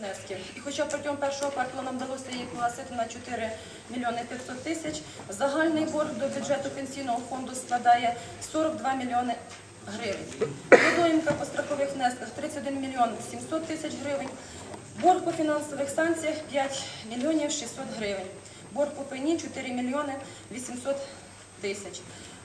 внесків. І хоча протягом першого кварталу нам вдалося її погасити на 4 мільйони 500 тисяч, загальний борг до бюджету пенсійного фонду складає 42 мільйони гривень. Недоїмка по страхових внесках 31 мільйон 700 тисяч гривень. Борг по фінансових санкціях 5 мільйонів 600 гривень. Борг по пені 4 мільйони 800 тисяч.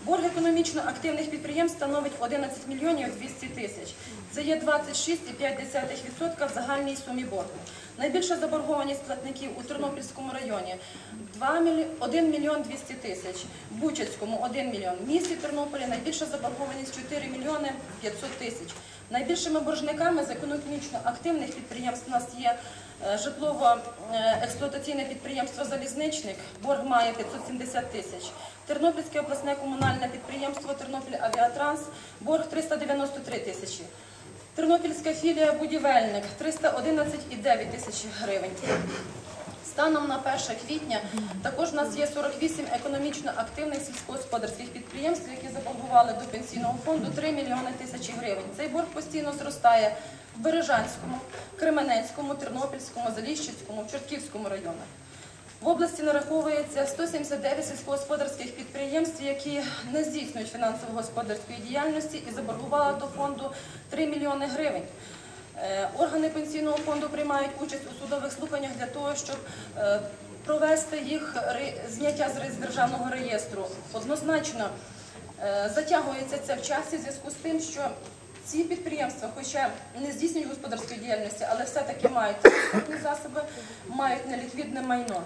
Борг економічно активних підприємств становить 11 мільйонів 200 тисяч. Це є 26,5% в загальній сумі боргу. Найбільша заборгованість платників у Тернопільському районі 2 мілі... 1 мільйон 200 тисяч, в Бучацькому 1 мільйон. В місті Тернополі найбільша заборгованість 4 мільйони 500 тисяч. Найбільшими боржниками з економічно активних підприємств у нас є е, житлово-експлуатаційне підприємство Залізничник, борг має 570 тисяч. Тернопільське обласне комунальне підприємство Тернопіль Авіатранс, борг 393 тисячі. Тернопільська філія Будівельник 311,9 тисяч гривень. Станом на 1 квітня також у нас є 48 економічно активних сільськогосподарських підприємств, які заборгували до пенсійного фонду 3 мільйони тисячі гривень. Цей борг постійно зростає в Бережанському, Кременецькому, Тернопільському, Заліщицькому, Чортківському районах. В області нараховується 179 сільськогосподарських підприємств, які не здійснюють фінансово-господарської діяльності і заборгували до фонду 3 мільйони гривень. Е, Органи пенсійного фонду приймають участь у судових слуханнях для того, щоб е, провести їх зняття з державного реєстру. Однозначно е, затягується це в часі в зв'язку з тим, що ці підприємства, хоча не здійснюють господарської діяльності, але все-таки мають засоби, мають неліквідне майно.